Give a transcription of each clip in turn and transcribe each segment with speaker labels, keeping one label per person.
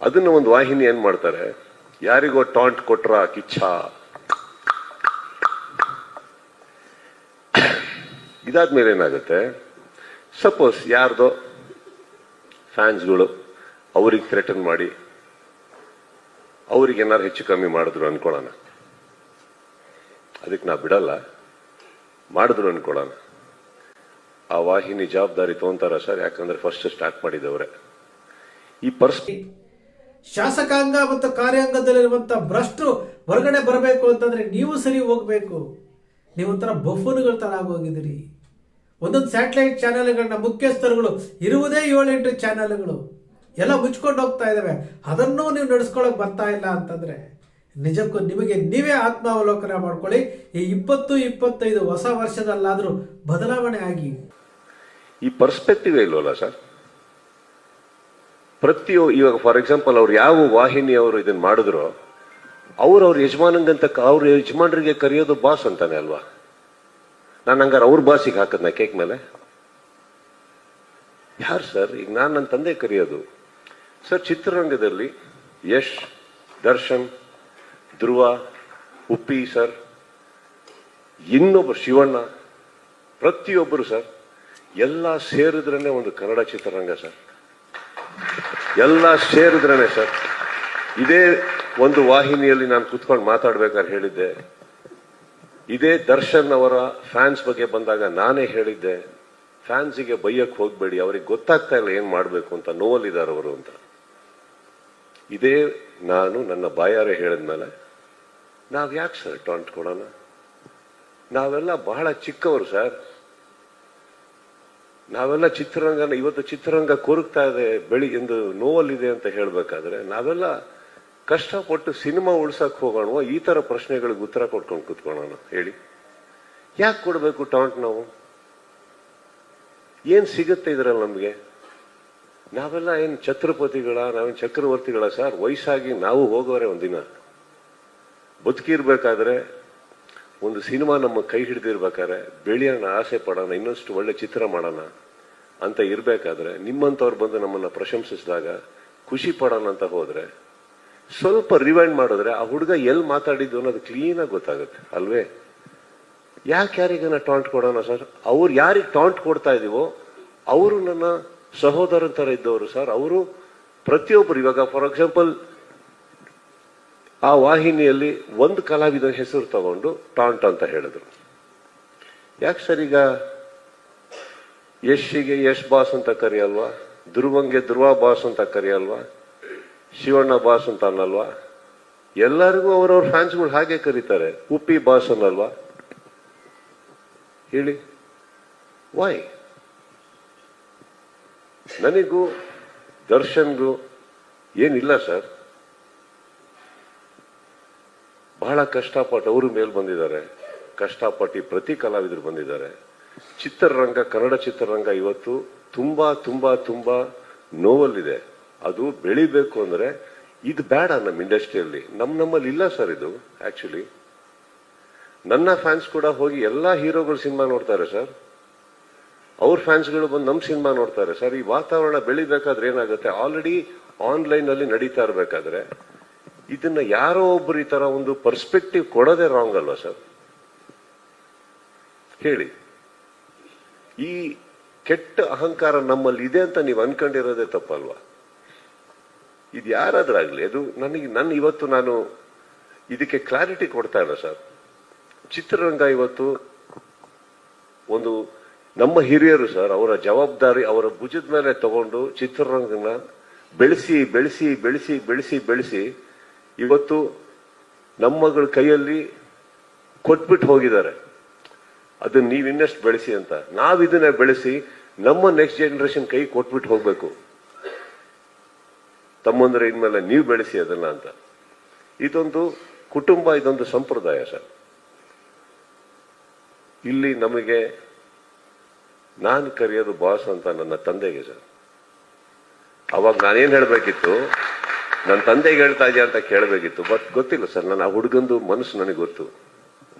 Speaker 1: ಅದನ್ನ ಒಂದು ವಾಹಿನಿ ಏನ್ ಮಾಡ್ತಾರೆ? ಯಾರಿಗೋ ಟಾಂಟ್ ಕೊಟ್ರ ಕಿಚ್ಚ ಇದಾದ್ಮೇಲೆ ಏನಾಗುತ್ತೆ? ಸಪೋಸ್ ಯಾರ್ದೋ ಫ್ಯಾನ್ಸ್ಗಳು ಅವ್ರಿಗೆ ಥ್ರೆಟನ್ ಮಾಡಿ, ಅವ್ರಿಗೆ ಏನಾರು ಹೆಚ್ಚು ಕಮ್ಮಿ ಮಾಡಿದ್ರು ಅನ್ಕೊಳ್ಳೋಣ. ಅದಕ್ಕೆ ನಾ ಬಿಡಲ್ಲ. ಮಾಡಿದ್ರು ಅನ್ಕೊಳ್ಳೋಣ. ಆ ವಾಹಿನಿ ಜವಾಬ್ದಾರಿ ತಗೊಂತಾರ ಸರ್, ಯಾಕಂದ್ರೆ ಫಸ್ಟ್ ಸ್ಟಾರ್ಟ್ ಮಾಡಿದವ್ರೆ. ಈ ಪರ್ಸ್
Speaker 2: ಶಾಸಕಾಂಗ ಮತ್ತು ಕಾರ್ಯಾಂಗದಲ್ಲಿರುವಂತ ಭ್ರಷ್ಟರು ಹೊರಗಡೆ ಬರಬೇಕು ಅಂತಂದ್ರೆ ನೀವು ಸರಿ ಹೋಗ್ಬೇಕು. ನೀವು ಒಂಥರ ಬಫೂನ್ಗಳ ತರ ಆಗೋಗಿದ್ದೀರಿ. ಒಂದೊಂದು ಸ್ಯಾಟಲೈಟ್ ಚಾನೆಲ್ಗಳನ್ನ ಮುಖ್ಯಸ್ಥರುಗಳು, ಇರುವುದೇ ಏಳೆಂಟು ಚಾನೆಲ್ಗಳು ಎಲ್ಲ ಮುಚ್ಕೊಂಡು ಹೋಗ್ತಾ ಇದ್ದಾವೆ ಅದನ್ನೂ ನೀವು ನಡೆಸ್ಕೊಳ್ಳೋಕೆ ಬರ್ತಾ ಇಲ್ಲ ಅಂತಂದ್ರೆ ನಿಜಕ್ಕೂ ನಿಮಗೆ ನೀವೇ ಆತ್ಮಾವಲೋಕನ ಮಾಡ್ಕೊಳ್ಳಿ. ಈ ಇಪ್ಪತ್ತು, ಇಪ್ಪತ್ತೈದು ಹೊಸ ವರ್ಷದಲ್ಲಾದರೂ ಬದಲಾವಣೆ ಆಗಿ.
Speaker 1: ಈ ಪರ್ಸ್ಪೆಕ್ಟಿವ್ ಇಲ್ವಲ್ಲ ಸರ್? ಪ್ರತಿಯೊ ಇವಾಗ ಫಾರ್ ಎಕ್ಸಾಂಪಲ್ ಅವ್ರು ಯಾವ ವಾಹಿನಿ ಅವರು ಇದನ್ನ ಮಾಡಿದ್ರು, ಅವ್ರು ಅವ್ರ ಯಜಮಾನಂಗಂತ ಅವ್ರ ಯಜಮಾನರಿಗೆ ಕರೆಯೋದು ಬಾಸ್ ಅಂತಾನೆ ಅಲ್ವಾ? ನಾನು ಹಂಗಾರೆ ಅವ್ರ ಬಾಸಿಗೆ ಹಾಕದ್ನ ಕೇಕ್ ಮೇಲೆ? ಯಾರು ಸರ್ ಈಗ ನಾನು ನನ್ನ ತಂದೆ ಕರೆಯೋದು. ಸರ್ ಚಿತ್ರರಂಗದಲ್ಲಿ ಯಶ್, ದರ್ಶನ್, ಧ್ರುವ, ಉಪ್ಪಿ ಸರ್ ಇನ್ನೊಬ್ಬರು ಶಿವಣ್ಣ, ಪ್ರತಿಯೊಬ್ಬರು ಸರ್ ಎಲ್ಲ ಸೇರಿದ್ರೇನೆ ಒಂದು ಕನ್ನಡ ಚಿತ್ರರಂಗ ಸರ್ ಎಲ್ಲ ಸೇರಿದ್ರೇನೆ ಸರ್. ಇದೇ ಒಂದು ವಾಹಿನಿಯಲ್ಲಿ ನಾನು ಕುತ್ಕೊಂಡು ಮಾತಾಡ್ಬೇಕಾದ್ರೆ ಹೇಳಿದ್ದೆ. ಇದೇ ದರ್ಶನ್ ಅವರ ಫ್ಯಾನ್ಸ್ ಬಗ್ಗೆ ಬಂದಾಗ ನಾನೇ ಹೇಳಿದ್ದೆ, ಫ್ಯಾನ್ಸಿಗೆ ಬೈಯಕ್ಕೆ ಹೋಗ್ಬೇಡಿ, ಅವ್ರಿಗೆ ಗೊತ್ತಾಗ್ತಾ ಇಲ್ಲ ಏನು ಮಾಡಬೇಕು ಅಂತ, ನೋವಲ್ಲಿದ್ದಾರೆ ಅವರು ಅಂತ. ಇದೇ ನಾನು ನನ್ನ ಬಾಯಾರೆ ಹೇಳಿದ್ಮೇಲೆ ನಾವು ಯಾಕೆ ಸರ್ ಟಾಂಟ್ ಕೊಡೋಣ ನಾವೆಲ್ಲ ಬಹಳ ಚಿಕ್ಕವರು ಸರ್. ನಾವೆಲ್ಲ ಚಿತ್ರರಂಗನ, ಇವತ್ತು ಚಿತ್ರರಂಗ ಕೊರಗ್ತಾ ಇದೆ ಬೆಳಿ ಎಂದು ನೋವಲ್ಲಿದೆ ಅಂತ ಹೇಳಬೇಕಾದ್ರೆ, ನಾವೆಲ್ಲ ಕಷ್ಟಪಟ್ಟು ಸಿನಿಮಾ ಉಳ್ಸಕ್ ಹೋಗೋಣ ಈ ತರ ಪ್ರಶ್ನೆಗಳಿಗೆ ಉತ್ತರ ಕೊಟ್ಕೊಂಡು ಕೂತ್ಕೊಳ್ಳೋಣ, ಹೇಳಿ. ಯಾಕೆ ಕೊಡಬೇಕು ಟಾಂಟ್ ನಾವು? ಏನ್ ಸಿಗುತ್ತೆ ಇದ್ರಲ್ಲಿ ನಮ್ಗೆ? ನಾವೆಲ್ಲ ಏನ್ ಛತ್ರಪತಿಗಳ, ನಾವೇನ್ ಚಕ್ರವರ್ತಿಗಳ, ಸರ್? ವಯಸ್ಸಾಗಿ ನಾವು ಹೋಗೋರೆ ಒಂದಿನ. ಬದುಕಿರ್ಬೇಕಾದ್ರೆ ಒಂದು ಸಿನಿಮಾ ನಮ್ಮ ಕೈ ಹಿಡಿದಿರ್ಬೇಕಾದ್ರೆ ಬೆಳೆಯೋಣ ಆಸೆ ಪಡೋಣ, ಇನ್ನಷ್ಟು ಒಳ್ಳೆ ಚಿತ್ರ ಮಾಡೋಣ ಅಂತ ಇರ್ಬೇಕಾದ್ರೆ ನಿಮ್ಮಂಥವ್ರು ಬಂದು ನಮ್ಮನ್ನ ಪ್ರಶಂಸಿಸಿದಾಗ ಖುಷಿ ಪಡೋಣ ಅಂತ ಹೋದರೆ ಸ್ವಲ್ಪ ರಿವೈಂಡ್ ಮಾಡಿದ್ರೆ ಆ ಹುಡುಗ ಎಲ್ಲಿ ಮಾತಾಡಿದ್ದು ಅನ್ನೋದು ಕ್ಲೀನಾಗಿ ಗೊತ್ತಾಗುತ್ತೆ, ಅಲ್ವೇ? ಯಾಕೆ ಯಾರಿಗನ ಟಾಂಟ್ ಕೊಡೋಣ ಸರ್? ಅವ್ರು ಯಾರಿಗೆ ಟಾಂಟ್ ಕೊಡ್ತಾ ಇದೀವೋ, ಅವರು ನನ್ನ ಸಹೋದರ ಥರ ಇದ್ದವರು ಸರ್. ಅವರು ಪ್ರತಿಯೊಬ್ಬರು ಇವಾಗ ಫಾರ್ ಎಕ್ಸಾಂಪಲ್ ಆ ವಾಹಿನಿಯಲ್ಲಿ ಒಂದು ಕಲಾವಿದನ ಹೆಸರು ತಗೊಂಡು ಟಾಂಟ್ ಅಂತ ಹೇಳಿದ್ರು. ಯಾಕೆ ಸರಿಗ ಯಶ್ಗೆ ಯಶ್ ಬಾಸ್ ಅಂತ ಕರೆಯಲ್ವಾ? ಧ್ರುವಂಗೆ ಧ್ರುವ ಬಾಸ್ ಅಂತ ಕರೆಯಲ್ವಾ? ಶಿವಣ್ಣ ಬಾಸ್ ಅಂತ ಅನ್ನಲ್ವಾ? ಎಲ್ಲರಿಗೂ ಅವರವ್ರ ಫ್ಯಾನ್ಸ್ಗಳು ಹಾಗೆ ಕರೀತಾರೆ. ಉಪ್ಪಿ ಬಾಸ್ ಅನ್ನಲ್ವಾ? ಹೇಳಿ. ವಾಯ್ ನನಗೂ ದರ್ಶನ್ಗೂ ಏನಿಲ್ಲ ಸರ್. ಬಹಳ ಕಷ್ಟಪಟ್ಟು ಅವರು ಮೇಲೆ ಬಂದಿದ್ದಾರೆ. ಕಷ್ಟಪಟ್ಟು ಪ್ರತಿ ಕಲಾವಿದರು ಬಂದಿದ್ದಾರೆ. ಚಿತ್ರರಂಗ, ಕನ್ನಡ ಚಿತ್ರರಂಗ ಇವತ್ತು ತುಂಬಾ ತುಂಬಾ ತುಂಬಾ ನೋವಲ್ಲಿದೆ. ಅದು ಬೆಳಿಬೇಕು ಅಂದ್ರೆ ಇದು ಬೇಡ ನಮ್ಮ ಇಂಡಸ್ಟ್ರಿಯಲ್ಲಿ. ನಮ್ ನಮ್ಮಲ್ಲಿ ಇಲ್ಲ ಸರ್ ಇದು ಆಕ್ಚುಲಿ ನನ್ನ ಫ್ಯಾನ್ಸ್ ಕೂಡ ಹೋಗಿ ಎಲ್ಲಾ ಹೀರೋಗಳು ಸಿನಿಮಾ ನೋಡ್ತಾರೆ ಸರ್. ಅವ್ರ ಫ್ಯಾನ್ಸ್ಗಳು ಬಂದು ನಮ್ಮ ಸಿನಿಮಾ ನೋಡ್ತಾರೆ ಸರ್. ಈ ವಾತಾವರಣ ಬೆಳಿಬೇಕಾದ್ರೆ ಏನಾಗುತ್ತೆ? ಆಲ್ರೆಡಿ ಆನ್ಲೈನ್ ಅಲ್ಲಿ ನಡೀತಾ ಇರ್ಬೇಕಾದ್ರೆ ಇದನ್ನ ಯಾರೋ ಒಬ್ರು ಈ ತರ ಒಂದು ಪರ್ಸ್ಪೆಕ್ಟಿವ್ ಕೊಡೋದೇ ರಾಂಗ್ ಅಲ್ವಾ ಸರ್ ಹೇಳಿ. ಈ ಕೆಟ್ಟ ಅಹಂಕಾರ ನಮ್ಮಲ್ಲಿ ಇದೆ ಅಂತ ನೀವು ಅನ್ಕೊಂಡಿರೋದೇ ತಪ್ಪಲ್ವಾ? ಇದು ಯಾರಾದ್ರಾಗ್ಲಿ? ಅದು ನನಗೆ ನನ್ನ ಇವತ್ತು ನಾನು ಇದಕ್ಕೆ ಕ್ಲಾರಿಟಿ ಕೊಡ್ತಾ ಇಲ್ಲ ಸರ್ ಚಿತ್ರರಂಗ ಇವತ್ತು ಒಂದು ನಮ್ಮ ಹಿರಿಯರು ಸರ್ ಅವರ ಜವಾಬ್ದಾರಿ ಅವರ ಭುಜದ ಮೇಲೆ ತಗೊಂಡು ಚಿತ್ರರಂಗನ ಬೆಳೆಸಿ ಬೆಳೆಸಿ ಬೆಳೆಸಿ ಬೆಳೆಸಿ ಬೆಳೆಸಿ ಇವತ್ತು ನಮ್ಮಗಳ ಕೈಯಲ್ಲಿ ಕೊಟ್ಬಿಟ್ಟು ಹೋಗಿದ್ದಾರೆ. ಅದನ್ನ ನೀವು ಇನ್ನಷ್ಟು ಬೆಳೆಸಿ ಅಂತ. ನಾವು ಇದನ್ನ ಬೆಳೆಸಿ ನಮ್ಮ ನೆಕ್ಸ್ಟ್ ಜನರೇಷನ್ ಕೈ ಕೊಟ್ಬಿಟ್ಟು ಹೋಗ್ಬೇಕು. ತಮ್ಮಂದ್ರೆ ಇನ್ಮೇಲೆ ನೀವು ಬೆಳೆಸಿ ಅದನ್ನ ಅಂತ. ಇದೊಂದು ಕುಟುಂಬ, ಇದೊಂದು ಸಂಪ್ರದಾಯ ಸರ್. ಇಲ್ಲಿ ನಮಗೆ ನಾನು ಕರೆಯೋದು ಬಾಸ್ ಅಂತ ನನ್ನ ತಂದೆಗೆ ಸರ್. ಅವಾಗ ನಾನೇನ್ ಹೇಳ್ಬೇಕಿತ್ತು? ನನ್ನ ತಂದೆಗೆ ಹೇಳ್ತಾ ಇದೆಯಾ ಅಂತ ಕೇಳಬೇಕಿತ್ತು ಬಟ್ ಗೊತ್ತಿಲ್ಲ ಸರ್. ನನ್ನ ಆ ಹುಡುಗಂದು ಮನಸ್ಸು ನನಗೆ ಗೊತ್ತು.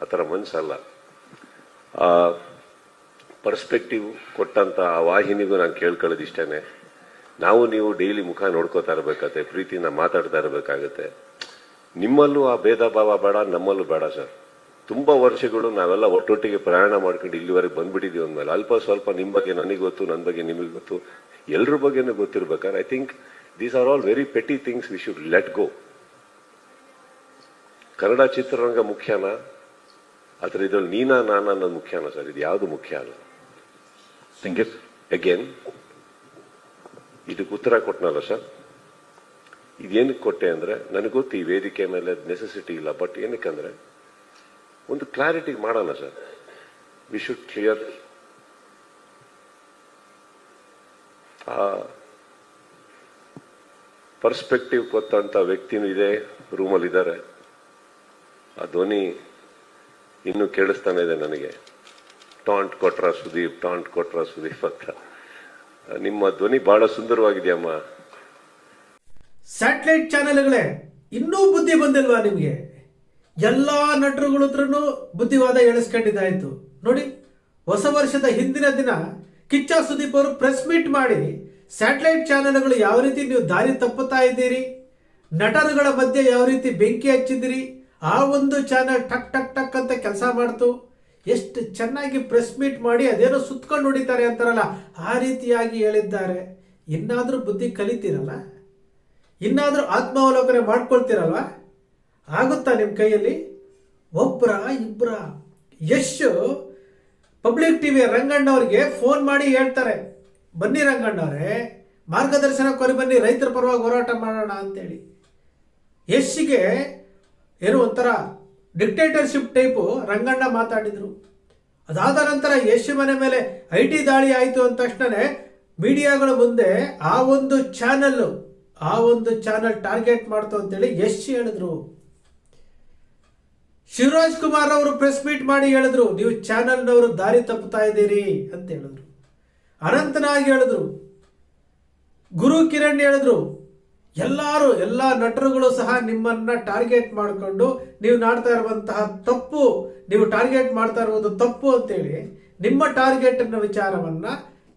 Speaker 1: ಆ ಥರ ಮನಸ್ಸಲ್ಲ. ಆ ಪರ್ಸ್ಪೆಕ್ಟಿವ್ ಕೊಟ್ಟಂತ ಆ ವಾಹಿನಿಗೂ ನಾನು ಕೇಳ್ಕೊಳ್ಳೋದು ಇಷ್ಟೇ ನಾವು ನೀವು ಡೈಲಿ ಮುಖ ನೋಡ್ಕೋತಾ ಇರಬೇಕಾಗತ್ತೆ ಪ್ರೀತಿನ ಮಾತಾಡ್ತಾ ಇರಬೇಕಾಗತ್ತೆ. ನಿಮ್ಮಲ್ಲೂ ಆ ಭೇದ ಭಾವ ಬೇಡ, ನಮ್ಮಲ್ಲೂ ಬೇಡ ಸರ್. ತುಂಬ ವರ್ಷಗಳು ನಾವೆಲ್ಲ ಒಟ್ಟೊಟ್ಟಿಗೆ ಪ್ರಯಾಣ ಮಾಡ್ಕೊಂಡು ಇಲ್ಲಿವರೆಗೆ ಬಂದ್ಬಿಟ್ಟಿದ್ದೀವಿ ಅಂದಮೇಲೆ ಅಲ್ಪ ಸ್ವಲ್ಪ ನಿಮ್ಮ ಬಗ್ಗೆ ನನಗೆ ಗೊತ್ತು ನನ್ನ ಬಗ್ಗೆ ನಿಮಗೆ ಗೊತ್ತು ಎಲ್ಲರ ಬಗ್ಗೆನೂ ಗೊತ್ತಿರ್ಬೇಕಾದ್ರೆ I think these are all very petty things we should let go Kannada ಚಿತ್ರರಂಗ ಮುಖ್ಯನಾ? ಅದರ ಇದ್ರಲ್ಲಿ ನೀನಾ ನಾನಾ ಅನ್ನೋದು ಮುಖ್ಯನಾ ಸರ್? ಇದು ಯಾವುದು ಮುಖ್ಯ ಅಲ್ಲ?
Speaker 3: ಥ್ಯಾಂಕ್ ಯು
Speaker 1: ಅಗೇನ್ ಇದಕ್ಕೆ ಉತ್ತರ ಕೊಟ್ಟನಲ್ಲ ಸರ್? ಇದೇನಕ್ಕೆ ಕೊಟ್ಟೆ ಅಂದರೆ ನನಗೆ ಗೊತ್ತು ಈ ವೇದಿಕೆ ಮೇಲೆ ನೆಸೆಸಿಟಿ ಇಲ್ಲ ಬಟ್ ಏನಕ್ಕಂದ್ರೆ ಒಂದು ಕ್ಲಾರಿಟಿ ಮಾಡೋಣ ಸರ್. ವಿ ಶುಡ್ ಕ್ಲಿಯರ್ ಆ ಪರ್ಸ್ಪೆಕ್ಟಿವ್ ಕೊತ್ತಂತ ವ್ಯಕ್ತಿನೂ ಇದೆ ರೂಮಲ್ಲಿ ಇದ್ದಾರೆ ಆ ಧ್ವನಿ ಇನ್ನೂ ಕೇಳಿಸ್ತಾನೆ ಇದೆ ನನಗೆ. ಟಾಂಟ್ ಕೊಟ್ರ ಸುದೀಪ್, ಟಾಂಟ್ ಕೊಟ್ರ ಸುದೀಪ್ ಅಂತ. ನಿಮ್ಮ ಧ್ವನಿ ಬಹಳ ಸುಂದರವಾಗಿದೆಯಮ್ಮ
Speaker 2: ಸ್ಯಾಟಲೈಟ್ ಚಾನೆಲ್ಗಳೇ ಇನ್ನೂ ಬುದ್ಧಿ ಬಂದಿಲ್ವಾ ನಿಮಗೆ? ಎಲ್ಲ ನಟರುಗಳ ಹತ್ರನು ಬುದ್ಧಿವಾದ ಎಳಿಸ್ಕೊಂಡಿದ್ದಾಯ್ತು ನೋಡಿ, ಹೊಸ ವರ್ಷದ ಹಿಂದಿನ ದಿನ ಕಿಚ್ಚ ಸುದೀಪ್ ಅವರು ಪ್ರೆಸ್ ಮೀಟ್ ಮಾಡಿ ಸ್ಯಾಟಲೈಟ್ ಚಾನೆಲ್ಗಳು ಯಾವ ರೀತಿ ನೀವು ದಾರಿ ತಪ್ಪುತ್ತಾ ಇದ್ದೀರಿ? ನಟರುಗಳ ಮಧ್ಯೆ ಯಾವ ರೀತಿ ಬೆಂಕಿ ಹಚ್ಚಿದಿರಿ ಆ ಒಂದು ಚಾನೆಲ್ ಟಕ್ ಟಕ್ ಟಕ್ ಅಂತ ಕೆಲಸ ಮಾಡ್ತು. ಎಷ್ಟು ಚೆನ್ನಾಗಿ ಪ್ರೆಸ್ ಮೀಟ್ ಮಾಡಿ ಅದೇನೋ ಸುತ್ಕೊಂಡು ಹೊಡಿತಾರೆ ಅಂತಾರಲ್ಲ, ಆ ರೀತಿಯಾಗಿ ಹೇಳಿದ್ದಾರೆ. ಇನ್ನಾದರೂ ಬುದ್ಧಿ ಕಲಿತೀರಲ್ಲ? ಇನ್ನಾದರೂ ಆತ್ಮಾವಲೋಕನೆ ಮಾಡ್ಕೊಳ್ತೀರಲ್ವ? ಆಗುತ್ತಾ ನಿಮ್ಮ ಕೈಯಲ್ಲಿ? ಒಬ್ಬರ ಇಬ್ಬರ ಯಶ್ ಪಬ್ಲಿಕ್ ಟಿವಿ ರಂಗಣ್ಣ ಅವ್ರಿಗೆ ಫೋನ್ ಮಾಡಿ ಹೇಳ್ತಾರೆ. ಬನ್ನಿ ರಂಗಣ್ಣವ್ರೆ ಮಾರ್ಗದರ್ಶನ ಕೊರಿ ಬನ್ನಿ, ರೈತರ ಪರವಾಗಿ ಹೋರಾಟ ಮಾಡೋಣ ಅಂತೇಳಿ. ಯಶ್ಗೆ ಏನು ಒಂಥರ ಡಿಕ್ಟೇಟರ್ಶಿಪ್ ಟೈಪು ರಂಗಣ್ಣ ಮಾತಾಡಿದ್ರು. ಅದಾದ ನಂತರ ಯಶ್ ಮನೆ ಮೇಲೆ ಐ ಟಿ ದಾಳಿ ಆಯಿತು ಅಂದ ತಕ್ಷಣವೇ ಮೀಡಿಯಾಗಳ ಮುಂದೆ ಆ ಒಂದು ಚಾನಲ್ಲು ಆ ಒಂದು ಚಾನಲ್ ಟಾರ್ಗೆಟ್ ಮಾಡ್ತು ಅಂತೇಳಿ ಯಶ್ ಹೇಳಿದ್ರು. ಶಿವರಾಜ್ ಕುಮಾರ್ ಅವರು ಪ್ರೆಸ್ ಮೀಟ್ ಮಾಡಿ ಹೇಳಿದ್ರು, ನೀವು ಚಾನಲ್ನವರು ದಾರಿ ತಪ್ಪುತ್ತಾ ಇದ್ದೀರಿ ಅಂತ ಹೇಳಿದ್ರು. ಅನಂತನಾಗಿ ಹೇಳಿದ್ರು. ಗುರು ಕಿರಣ್ ಹೇಳಿದ್ರು, ಎಲ್ಲರೂ, ಎಲ್ಲ ನಟರುಗಳು ಸಹ ನಿಮ್ಮನ್ನ ಟಾರ್ಗೆಟ್ ಮಾಡಿಕೊಂಡು ನೀವು ನಾಡ್ತಾ ಇರುವಂತಹ ತಪ್ಪು, ನೀವು ಟಾರ್ಗೆಟ್ ಮಾಡ್ತಾ ಇರುವುದು ತಪ್ಪು ಅಂತೇಳಿ ನಿಮ್ಮ ಟಾರ್ಗೆಟ್ ಅನ್ನೋ ವಿಚಾರವನ್ನ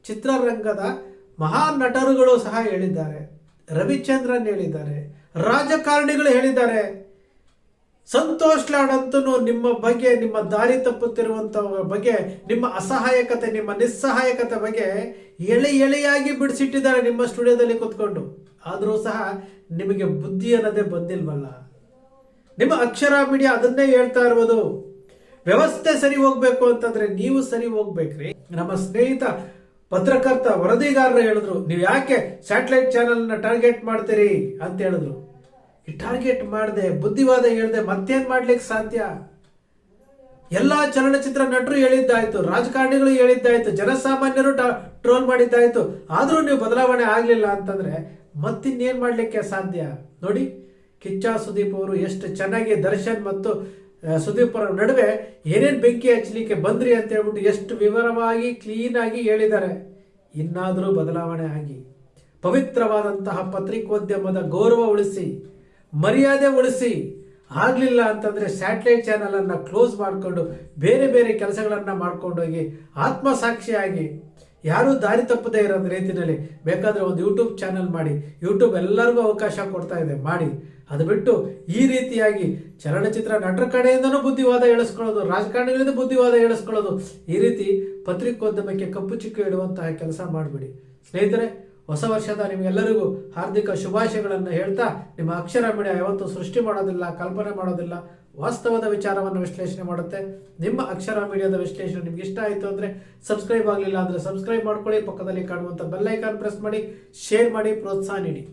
Speaker 2: ಚಿತ್ರರಂಗದ ಮಹಾನ್ ನಟರುಗಳು ಸಹ ಹೇಳಿದ್ದಾರೆ. ರವಿಚಂದ್ರನ್ ಹೇಳಿದ್ದಾರೆ. ರಾಜಕಾರಣಿಗಳು ಹೇಳಿದ್ದಾರೆ. ಸಂತೋಷ್ ಲಾಡ್ ನಿಮ್ಮ ಬಗ್ಗೆ, ನಿಮ್ಮ ದಾರಿ ತಪ್ಪುತ್ತಿರುವಂತ ಬಗ್ಗೆ, ನಿಮ್ಮ ಅಸಹಾಯಕತೆ, ನಿಮ್ಮ ನಿಸ್ಸಹಾಯಕತೆ ಬಗ್ಗೆ ಎಳೆ ಎಳೆಯಾಗಿ ಬಿಡಿಸಿಟ್ಟಿದ್ದಾರೆ ನಿಮ್ಮ ಸ್ಟುಡಿಯೋದಲ್ಲಿ ಕೂತ್ಕೊಂಡು. ಆದರೂ ಸಹ ನಿಮಗೆ ಬುದ್ಧಿ ಅನ್ನೋದೇ ಬಂದಿಲ್ವಲ್ಲ? ನಿಮ್ಮ ಅಕ್ಷರ ಮೀಡಿಯಾ ಅದನ್ನೇ ಹೇಳ್ತಾ ಇರ್ಬೋದು ವ್ಯವಸ್ಥೆ ಸರಿ ಹೋಗ್ಬೇಕು ಅಂತಂದ್ರೆ ನೀವು ಸರಿ ಹೋಗ್ಬೇಕ್ರಿ. ನಮ್ಮ ಸ್ನೇಹಿತ, ಪತ್ರಕರ್ತ, ವರದಿಗಾರರು ಹೇಳಿದ್ರು, ನೀವು ಯಾಕೆ ಸ್ಯಾಟಲೈಟ್ ಚಾನೆಲ್ನ ಟಾರ್ಗೆಟ್ ಮಾಡ್ತೀರಿ? ಅಂತ ಹೇಳಿದ್ರು. ಟಾರ್ಗೆಟ್ ಮಾಡದೆ, ಬುದ್ಧಿವಾದ ಹೇಳ್ದೆ, ಮತ್ತೇನು ಮಾಡ್ಲಿಕ್ಕೆ ಸಾಧ್ಯ? ಎಲ್ಲಾ ಚಲನಚಿತ್ರ ನಟರು ಹೇಳಿದ್ದಾಯ್ತು, ರಾಜಕಾರಣಿಗಳು ಹೇಳಿದ್ದಾಯ್ತು, ಜನಸಾಮಾನ್ಯರು ಟ್ರೋಲ್ ಮಾಡಿದ್ದಾಯ್ತು, ಆದರೂ ನೀವು ಬದಲಾವಣೆ ಆಗಲಿಲ್ಲ ಅಂತಂದ್ರೆ ಮತ್ತಿನ್ನೇನು ಮಾಡಲಿಕ್ಕೆ ಸಾಧ್ಯ? ನೋಡಿ, ಕಿಚ್ಚ ಸುದೀಪ್ ಅವರು ಎಷ್ಟು ಚೆನ್ನಾಗಿ ದರ್ಶನ್ ಮತ್ತು ಸುದೀಪ್ ಅವರ ನಡುವೆ ಏನೇನ್ ಬೆಂಕಿ ಹಚ್ಚಲಿಕ್ಕೆ ಬಂದ್ರಿ ಅಂತ ಹೇಳ್ಬಿಟ್ಟು ಎಷ್ಟು ವಿವರವಾಗಿ ಕ್ಲೀನ್ ಆಗಿ ಹೇಳಿದ್ದಾರೆ. ಇನ್ನಾದರೂ ಬದಲಾವಣೆ ಆಗಿ. ಪವಿತ್ರವಾದಂತಹ ಪತ್ರಿಕೋದ್ಯಮದ ಗೌರವ ಉಳಿಸಿ. ಮರ್ಯಾದೆ ಉಳಿಸಿ. ಆಗಲಿಲ್ಲ ಅಂತಂದ್ರೆ ಸ್ಯಾಟಲೈಟ್ ಚಾನಲನ್ನು ಕ್ಲೋಸ್ ಮಾಡಿಕೊಂಡು ಬೇರೆ ಬೇರೆ ಕೆಲಸಗಳನ್ನ ಮಾಡ್ಕೊಂಡೋಗಿ ಆತ್ಮಸಾಕ್ಷಿಯಾಗಿ. ಯಾರೂ ದಾರಿ ತಪ್ಪದೇ ಇರೋ ರೀತಿಯಲ್ಲಿ ಬೇಕಾದ್ರೆ ಒಂದು ಯೂಟ್ಯೂಬ್ ಚಾನಲ್ ಮಾಡಿ. ಯೂಟ್ಯೂಬ್ ಎಲ್ಲರಿಗೂ ಅವಕಾಶ ಕೊಡ್ತಾ ಇದೆ. ಮಾಡಿ. ಅದು ಬಿಟ್ಟು ಈ ರೀತಿಯಾಗಿ ಚಲನಚಿತ್ರ ನಟರ ಕಡೆಯಿಂದನೂ ಬುದ್ಧಿವಾದ ಹೇಳಿಸ್ಕೊಳ್ಳೋದು ರಾಜಕಾರಣಿಗಳಿಂದ ಬುದ್ಧಿವಾದ ಹೇಳಿಸ್ಕೊಳ್ಳೋದು ಈ ರೀತಿ ಪತ್ರಿಕೋದ್ಯಮಕ್ಕೆ ಕಪ್ಪು ಚಿಕ್ಕು ಇಡುವಂತಹ ಕೆಲಸ ಮಾಡಿಬಿಡಿ. ಸ್ನೇಹಿತರೆ ಹೊಸ ವರ್ಷದ ನಿಮಗೆಲ್ಲರಿಗೂ ಹಾರ್ದಿಕ ಶುಭಾಶಯಗಳನ್ನು ಹೇಳ್ತಾ ನಿಮ್ಮ ಅಕ್ಷರ ಮೀಡಿಯಾ ಯಾವತ್ತೂ ಸೃಷ್ಟಿ ಮಾಡೋದಿಲ್ಲ, ಕಲ್ಪನೆ ಮಾಡೋದಿಲ್ಲ, ವಾಸ್ತವದ ವಿಚಾರವನ್ನು ವಿಶ್ಲೇಷಣೆ ಮಾಡುತ್ತೆ. ನಿಮ್ಮ ಅಕ್ಷರ ಮೀಡಿಯಾದ ವಿಶ್ಲೇಷಣೆ ನಿಮ್ಗೆ ಇಷ್ಟ ಆಯಿತು ಅಂದರೆ ಸಬ್ಸ್ಕ್ರೈಬ್ ಆಗಲಿಲ್ಲ ಅಂದರೆ ಸಬ್ಸ್ಕ್ರೈಬ್ ಮಾಡ್ಕೊಳ್ಳಿ. ಪಕ್ಕದಲ್ಲಿ ಕಾಣುವಂಥ ಬೆಲ್ಲೈಕಾನ್ ಪ್ರೆಸ್ ಮಾಡಿ, ಶೇರ್ ಮಾಡಿ, ಪ್ರೋತ್ಸಾಹ ನೀಡಿ.